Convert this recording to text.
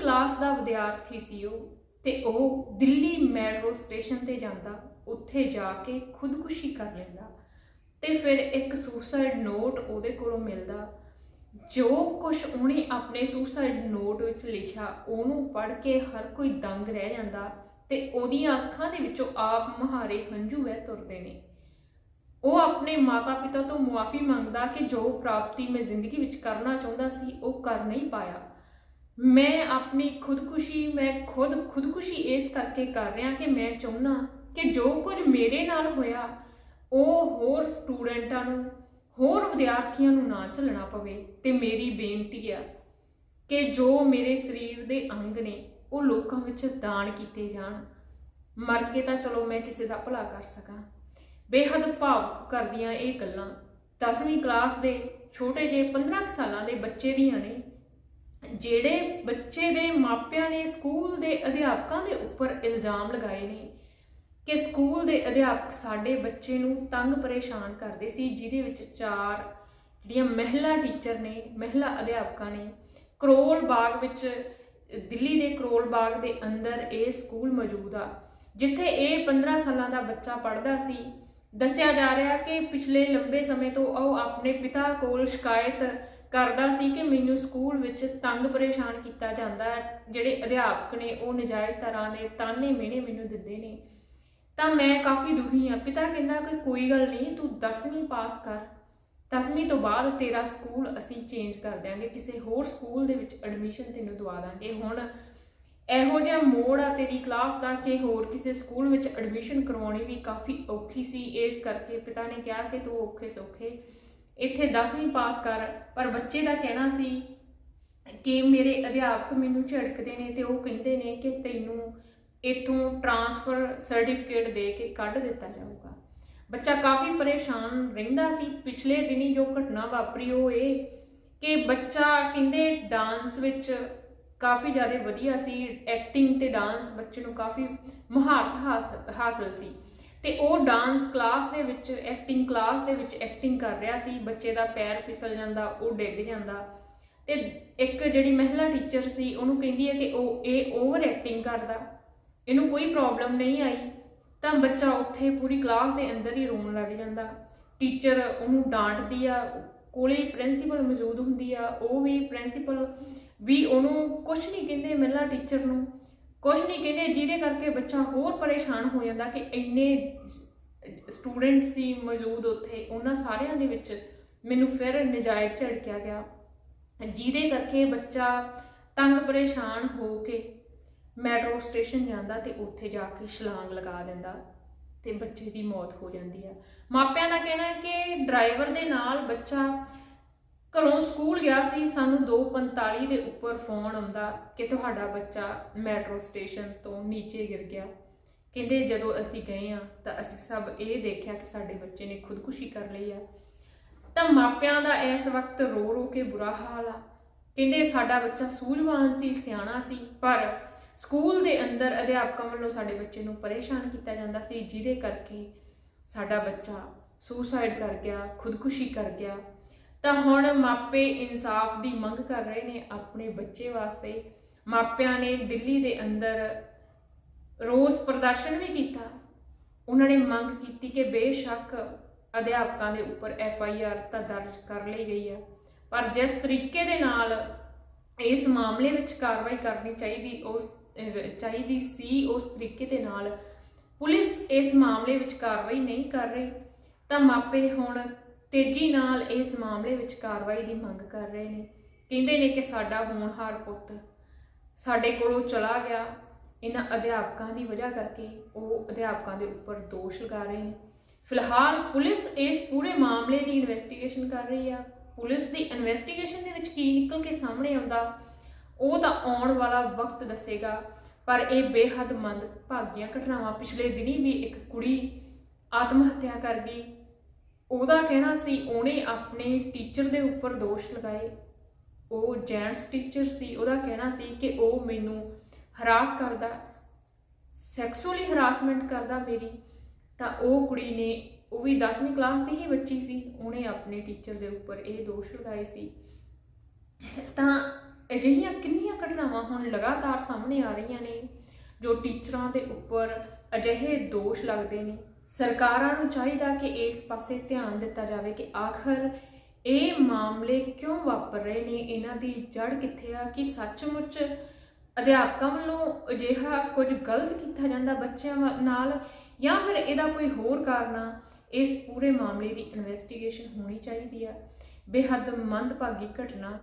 Class ਦਾ ਵਿਦਿਆਰਥੀ ਸੀ ਉਹ ਤੇ ਉਹ ਦਿੱਲੀ ਮੈਟਰੋ ਸਟੇਸ਼ਨ ਤੇ ਜਾਂਦਾ, ਉੱਥੇ ਜਾ ਕੇ ਖੁਦਕੁਸ਼ੀ ਕਰ ਲੈਂਦਾ ਤੇ ਫਿਰ ਇੱਕ ਸੁਸਾਈਡ ਨੋਟ ਉਹਦੇ ਕੋਲੋਂ ਮਿਲਦਾ। ਜੋ ਕੁਝ ਉਹਨੇ ਆਪਣੇ ਸੁਸਾਈਡ ਨੋਟ ਵਿੱਚ ਲਿਖਿਆ, ਉਹਨੂੰ ਪੜ੍ਹ ਕੇ ਹਰ ਕੋਈ ਦੰਗ ਰਹਿ ਜਾਂਦਾ ਤੇ ਉਹਦੀਆਂ ਅੱਖਾਂ ਦੇ ਵਿੱਚੋਂ ਆਪ ਮਹਾਰੇ ਹੰਝੂ ਵਹਿ ਤੁਰਦੇ ਨੇ। ਉਹ ਆਪਣੇ ਮਾਤਾ-ਪਿਤਾ ਤੋਂ ਮੁਆਫੀ ਮੰਗਦਾ ਕਿ ਜੋ ਪ੍ਰਾਪਤੀ ਮੈਂ ਜ਼ਿੰਦਗੀ ਵਿੱਚ ਕਰਨਾ ਚਾਹੁੰਦਾ ਸੀ, ਉਹ ਕਰ ਨਹੀਂ ਪਾਇਆ। ਮੈਂ ਆਪਣੀ ਖੁਦਕੁਸ਼ੀ, ਮੈਂ ਖੁਦ ਖੁਦਕੁਸ਼ੀ ਇਸ ਕਰਕੇ ਕਰ ਰਿਹਾ ਕਿ ਮੈਂ ਚਾਹੁੰਦਾ ਕਿ ਜੋ ਕੁਝ ਮੇਰੇ ਨਾਲ ਹੋਇਆ, ਉਹ ਹੋਰ ਸਟੂਡੈਂਟਾਂ ਨੂੰ, ਹੋਰ ਵਿਦਿਆਰਥੀਆਂ ਨੂੰ ਨਾ ਝੱਲਣਾ ਪਵੇ ਤੇ ਮੇਰੀ ਬੇਨਤੀ ਆ ਕਿ ਜੋ ਮੇਰੇ ਸਰੀਰ ਦੇ ਅੰਗ ਨੇ, ਉਹ ਲੋਕਾਂ ਵਿੱਚ ਦਾਨ ਕੀਤੇ ਜਾਣ। ਮਰ ਕੇ ਤਾਂ ਚਲੋ ਮੈਂ ਕਿਸੇ ਦਾ ਭਲਾ ਕਰ ਸਕਾਂ। ਬੇਹੱਦ ਭਾਵੁਕ ਕਰਦੀਆਂ ਇਹ ਗੱਲਾਂ। 10ਵੀਂ ਕਲਾਸ ਦੇ ਛੋਟੇ ਜਿਹੇ 15 ਕੁ ਸਾਲਾਂ ਦੇ ਬੱਚੇ ਦੀਆਂ ਨੇ। ਜਿਹੜੇ ਬੱਚੇ ਦੇ ਮਾਪਿਆਂ ਨੇ ਸਕੂਲ ਦੇ ਅਧਿਆਪਕਾਂ ਦੇ ਉੱਪਰ ਇਲਜ਼ਾਮ ਲਗਾਏ ਨੇ ਕਿ ਸਕੂਲ ਦੇ ਅਧਿਆਪਕ ਸਾਡੇ ਬੱਚੇ ਨੂੰ ਤੰਗ ਪਰੇਸ਼ਾਨ ਕਰਦੇ ਸੀ, ਜਿਹਦੇ ਵਿੱਚ ਚਾਰ ਜਿਹੜੀਆਂ ਮਹਿਲਾ ਟੀਚਰ ਨੇ, ਮਹਿਲਾ ਅਧਿਆਪਕਾਂ ਨੇ, ਕਰੋਲ ਬਾਗ ਵਿੱਚ, ਦਿੱਲੀ ਦੇ ਕਰੋਲ ਬਾਗ ਦੇ ਅੰਦਰ ਇਹ ਸਕੂਲ ਮੌਜੂਦ ਆ, ਜਿੱਥੇ ਇਹ 15 ਸਾਲਾਂ ਦਾ ਬੱਚਾ ਪੜ੍ਹਦਾ ਸੀ। ਦੱਸਿਆ ਜਾ ਰਿਹਾ ਕਿ ਪਿਛਲੇ ਲੰਬੇ ਸਮੇਂ ਤੋਂ ਉਹ ਆਪਣੇ ਪਿਤਾ ਕੋਲ ਸ਼ਿਕਾਇਤ ਕਰਦਾ ਸੀ ਕਿ ਮੈਨੂੰ ਸਕੂਲ ਵਿੱਚ ਤੰਗ ਪਰੇਸ਼ਾਨ ਕੀਤਾ ਜਾਂਦਾ ਹੈ। ਜਿਹੜੇ ਅਧਿਆਪਕ ਨੇ, ਉਹ ਨਜਾਇਜ਼ ਤਰ੍ਹਾਂ ਦੇ ਤਾਨੇ ਮਿਹਣੇ ਮੈਨੂੰ ਦਿੰਦੇ ਨੇ। ਤਾਂ ਮੈਂ ਕਾਫੀ ਦੁਖੀ ਹਾਂ। ਪਿਤਾ ਕਹਿੰਦਾ ਕਿ ਕੋਈ ਗੱਲ ਨਹੀਂ, ਤੂੰ 10ਵੀਂ ਪਾਸ ਕਰ। 10ਵੀਂ ਤੋਂ ਬਾਅਦ ਤੇਰਾ ਸਕੂਲ ਅਸੀਂ ਚੇਂਜ ਕਰ ਦਿਆਂਗੇ। ਕਿਸੇ ਹੋਰ ਸਕੂਲ ਦੇ ਵਿੱਚ ਐਡਮਿਸ਼ਨ ਤੈਨੂੰ ਦਵਾ ਦਾਂਗੇ। ਹੁਣ ਇਹੋ ਜਿਹਾ ਮੋੜ ਆ ਤੇਰੀ ਕਲਾਸ ਦਾ ਕਿ ਹੋਰ ਕਿਸੇ ਸਕੂਲ ਵਿੱਚ ਐਡਮਿਸ਼ਨ ਕਰਵਾਉਣੀ ਵੀ ਕਾਫੀ ਔਖੀ ਸੀ। ਇਸ ਕਰਕੇ ਪਿਤਾ ਨੇ ਕਿਹਾ ਕਿ ਤੂੰ ਔਖੇ ਸੌਖੇ ਇੱਥੇ 10ਵੀਂ ਪਾਸ ਕਰ, ਪਰ ਬੱਚੇ ਦਾ ਕਹਿਣਾ ਸੀ ਕਿ ਮੇਰੇ ਅਧਿਆਪਕ ਮੈਨੂੰ ਝਿੜਕਦੇ ਨੇ ਤੇ ਉਹ ਕਹਿੰਦੇ ਨੇ ਕਿ ਤੈਨੂੰ ਇਥੋਂ ਟਰਾਂਸਫਰ ਸਰਟੀਫਿਕੇਟ ਦੇ ਕੇ ਕੱਢ ਦਿੱਤਾ ਜਾਊਗਾ। ਬੱਚਾ ਕਾਫੀ ਪਰੇਸ਼ਾਨ ਰਹਿੰਦਾ ਸੀ। ਪਿਛਲੇ ਦਿਨੀ ਜੋ ਘਟਨਾ ਵਾਪਰੀ ਉਹ ਇਹ ਕਿ ਬੱਚਾ ਕਹਿੰਦੇ ਡਾਂਸ ਵਿੱਚ ਕਾਫੀ ਜ਼ਿਆਦਾ ਵਧੀਆ ਸੀ। ਐਕਟਿੰਗ ਤੇ ਡਾਂਸ ਬੱਚੇ ਨੂੰ ਕਾਫੀ ਮਹਾਰਤ ਹਾਸ- ਹਾਸਲ ਸੀ। ਤੇ ਉਹ ਡਾਂਸ ਕਲਾਸ ਦੇ ਵਿੱਚ ਐਕਟਿੰਗ ਕਲਾਸ ਦੇ ਵਿੱਚ ਐਕਟਿੰਗ ਕਰ ਰਿਹਾ ਸੀ। ਬੱਚੇ ਦਾ ਪੈਰ ਫਿਸਲ ਜਾਂਦਾ, ਉਹ ਡਿੱਗ ਜਾਂਦਾ। ਤੇ ਇੱਕ ਜਿਹੜੀ ਮਹਿਲਾ ਟੀਚਰ ਸੀ, ਉਹਨੂੰ ਕਹਿੰਦੀ ਹੈ ਕਿ ਉਹ, ਇਹ ਓਵਰ ਐਕਟਿੰਗ ਕਰਦਾ। ਇਹਨੂੰ ਕੋਈ ਪ੍ਰੋਬਲਮ ਨਹੀਂ ਆਈ। ਤਾਂ ਬੱਚਾ ਉੱਥੇ ਪੂਰੀ ਕਲਾਸ ਦੇ ਅੰਦਰ ਹੀ ਰੋਣ ਲੱਗ ਜਾਂਦਾ। ਟੀਚਰ ਉਹਨੂੰ ਡਾਂਟਦੀ ਆ, ਕੋਲੇ ਪ੍ਰਿੰਸੀਪਲ ਮੌਜੂਦ ਹੁੰਦੀ ਆ। ਉਹ ਵੀ ਪ੍ਰਿੰਸੀਪਲ ਵੀ ਉਹਨੂੰ ਕੁਝ ਨਹੀਂ ਕਹਿੰਦੇ ਮਹਿਲਾ ਟੀਚਰ ਨੂੰ। ਕੁਝ ਨਹੀਂ ਕਹਿੰਦੇ, ਜਿਹਦੇ ਕਰਕੇ ਬੱਚਾ ਹੋਰ ਪਰੇਸ਼ਾਨ ਹੋ ਜਾਂਦਾ ਕਿ ਇੰਨੇ ਸਟੂਡੈਂਟ ਸੀ ਮੌਜੂਦ ਉੱਥੇ, ਉਹਨਾਂ ਸਾਰਿਆਂ ਦੇ ਵਿੱਚ ਮੈਨੂੰ ਫਿਰ ਨਜਾਇਜ਼ ਝੜਕਿਆ ਗਿਆ। ਜਿਹਦੇ ਕਰਕੇ ਬੱਚਾ ਤੰਗ ਪਰੇਸ਼ਾਨ ਹੋ ਕੇ ਮੈਟਰੋ ਸਟੇਸ਼ਨ ਜਾਂਦਾ ਤੇ ਉੱਥੇ ਜਾ ਕੇ ਛਲਾਂਗ ਲਗਾ ਦਿੰਦਾ ਤੇ ਬੱਚੇ ਦੀ ਮੌਤ ਹੋ ਜਾਂਦੀ ਹੈ ਮਾਪਿਆਂ ਦਾ ਕਹਿਣਾ ਹੈ ਕਿ ਡਰਾਈਵਰ ਦੇ ਨਾਲ ਬੱਚਾ ਘਰੋਂ ਸਕੂਲ ਗਿਆ ਸੀ, ਸਾਨੂੰ 2:45 ਦੇ ਉੱਪਰ ਫੋਨ ਆਉਂਦਾ ਕਿ ਤੁਹਾਡਾ ਬੱਚਾ ਮੈਟਰੋ ਸਟੇਸ਼ਨ ਤੋਂ ਨੀਚੇ ਗਿਰ ਗਿਆ। ਕਹਿੰਦੇ ਜਦੋਂ ਅਸੀਂ ਗਏ ਆ ਤਾਂ ਅਸੀਂ ਸਭ ਇਹ ਦੇਖਿਆ ਕਿ ਸਾਡੇ ਬੱਚੇ ਨੇ ਖੁਦਕੁਸ਼ੀ ਕਰ ਲਈ ਆ। ਤਾਂ ਮਾਪਿਆਂ ਦਾ ਇਸ ਵਕਤ ਰੋ ਰੋ ਕੇ ਬੁਰਾ ਹਾਲ ਆ। ਕਹਿੰਦੇ ਸਾਡਾ ਬੱਚਾ ਸੂਝਵਾਨ ਸੀ, ਸਿਆਣਾ ਸੀ, ਪਰ ਸਕੂਲ ਦੇ ਅੰਦਰ ਅਧਿਆਪਕਾਂ ਵੱਲੋਂ ਸਾਡੇ ਬੱਚੇ ਨੂੰ ਪਰੇਸ਼ਾਨ ਕੀਤਾ ਜਾਂਦਾ ਸੀ, ਜਿਹਦੇ ਕਰਕੇ ਸਾਡਾ ਬੱਚਾ ਸੁਸਾਈਡ ਕਰ ਗਿਆ, ਖੁਦਕੁਸ਼ੀ ਕਰ ਗਿਆ। ਤਾਂ ਹੁਣ ਮਾਪੇ ਇਨਸਾਫ ਦੀ ਮੰਗ ਕਰ ਰਹੇ ਨੇ ਆਪਣੇ ਬੱਚੇ ਵਾਸਤੇ। ਮਾਪਿਆਂ ਨੇ ਦਿੱਲੀ ਦੇ ਅੰਦਰ ਰੋਸ ਪ੍ਰਦਰਸ਼ਨ ਵੀ ਕੀਤਾ। ਉਹਨਾਂ ਨੇ ਮੰਗ ਕੀਤੀ ਕਿ ਬੇਸ਼ੱਕ ਅਧਿਆਪਕਾਂ ਦੇ ਉੱਪਰ ਐਫ ਆਈ ਆਰ ਤਾਂ ਦਰਜ ਕਰ ਲਈ ਗਈ ਹੈ। ਪਰ ਜਿਸ ਤਰੀਕੇ ਦੇ ਨਾਲ ਇਸ ਮਾਮਲੇ ਵਿੱਚ ਕਾਰਵਾਈ ਕਰਨੀ ਚਾਹੀਦੀ, ਉਸ ਚਾਹੀਦੀ ਸੀ, ਉਸ ਤਰੀਕੇ ਦੇ ਨਾਲ ਪੁਲਿਸ ਇਸ ਮਾਮਲੇ ਵਿੱਚ ਕਾਰਵਾਈ ਨਹੀਂ ਕਰ ਰਹੀ। ਤਾਂ ਮਾਪੇ ਹੁਣ ਤੇਜ਼ੀ ਨਾਲ ਇਸ ਮਾਮਲੇ ਵਿੱਚ ਕਾਰਵਾਈ ਦੀ ਮੰਗ ਕਰ ਰਹੇ ਨੇ। ਕਹਿੰਦੇ ਨੇ ਕਿ ਸਾਡਾ ਹੋਣਹਾਰ ਪੁੱਤ ਸਾਡੇ ਕੋਲੋਂ ਚਲਾ ਗਿਆ। ਇਹਨਾਂ ਅਧਿਆਪਕਾਂ ਦੀ ਵਜ੍ਹਾ ਕਰਕੇ ਉਹ ਅਧਿਆਪਕਾਂ ਦੇ ਉੱਪਰ ਦੋਸ਼ ਲਗਾ ਰਹੇ ਨੇ। ਫਿਲਹਾਲ ਪੁਲਿਸ ਇਸ ਪੂਰੇ ਮਾਮਲੇ ਦੀ ਇਨਵੈਸਟੀਗੇਸ਼ਨ ਕਰ ਰਹੀ ਆ। ਪੁਲਿਸ ਦੀ ਇਨਵੈਸਟੀਗੇਸ਼ਨ ਦੇ ਵਿੱਚ ਕੀ ਨਿਕਲ ਕੇ ਸਾਹਮਣੇ ਆਉਂਦਾ, ਉਹ ਤਾਂ ਆਉਣ ਵਾਲਾ ਵਕਤ ਦੱਸੇਗਾ। ਪਰ ਇਹ ਬੇਹੱਦ ਮੰਦ ਭਾਗੀਆਂ ਘਟਨਾਵਾਂ। ਪਿਛਲੇ ਦਿਨੀ ਵੀ ਇੱਕ ਕੁੜੀ ਆਤਮ ਹੱਤਿਆ ਕਰ ਗਈ। ਉਹਦਾ ਕਹਿਣਾ ਸੀ, ਉਹਨੇ ਆਪਣੇ ਟੀਚਰ ਦੇ ਉੱਪਰ ਦੋਸ਼ ਲਗਾਏ। ਉਹ ਜੈਂਟਸ ਟੀਚਰ ਸੀ, ਉਹਦਾ ਕਹਿਣਾ ਸੀ ਕਿ ਉਹ ਮੈਨੂੰ ਹਰਾਸ ਕਰਦਾ ਸੈਕਸੁਅਲੀ ਹਰਾਸਮੈਂਟ ਕਰਦਾ ਮੇਰੀ। ਤਾਂ ਉਹ ਕੁੜੀ ਨੇ, ਉਹ ਵੀ 10ਵੀਂ ਕਲਾਸ ਦੀ ਹੀ ਬੱਚੀ ਸੀ, ਉਹਨੇ ਆਪਣੇ ਟੀਚਰ ਦੇ ਉੱਪਰ ਇਹ ਦੋਸ਼ ਲਗਾਏ ਸੀ। ਤਾਂ ਅਜਿਹੀਆਂ ਕਿੰਨੀਆਂ ਘਟਨਾਵਾਂ ਹੁਣ ਲਗਾਤਾਰ ਸਾਹਮਣੇ ਆ ਰਹੀਆਂ ਨੇ, ਜੋ ਟੀਚਰਾਂ ਦੇ ਉੱਪਰ ਅਜਿਹੇ ਦੋਸ਼ ਲੱਗਦੇ ਨੇ। ਸਰਕਾਰਾਂ ਨੂੰ ਚਾਹੀਦਾ ਕਿ ਇਸ ਪਾਸੇ ਧਿਆਨ ਦਿੱਤਾ ਜਾਵੇ ਕਿ ਆਖਰ ਇਹ ਮਾਮਲੇ ਕਿਉਂ ਵਾਪਰ ਰਹੇ ਨੇ? ਇਹਨਾਂ ਦੀ ਜੜ ਕਿੱਥੇ ਆ? ਕਿ ਸੱਚਮੁੱਚ ਅਧਿਆਪਕਾਂ ਵੱਲੋਂ ਅਜਿਹਾ ਕੁਝ ਗਲਤ ਕੀਤਾ ਜਾਂਦਾ ਬੱਚਿਆਂ ਵਾ- ਨਾਲ? ਜਾਂ ਫਿਰ ਇਹਦਾ ਕੋਈ ਹੋਰ ਕਾਰਨ ਆ? ਇਸ ਪੂਰੇ ਮਾਮਲੇ ਦੀ ਇਨਵੈਸਟੀਗੇਸ਼ਨ ਹੋਣੀ ਚਾਹੀਦੀ ਆ। ਬੇਹੱਦ ਮੰਦਭਾਗੀ ਘਟਨਾ।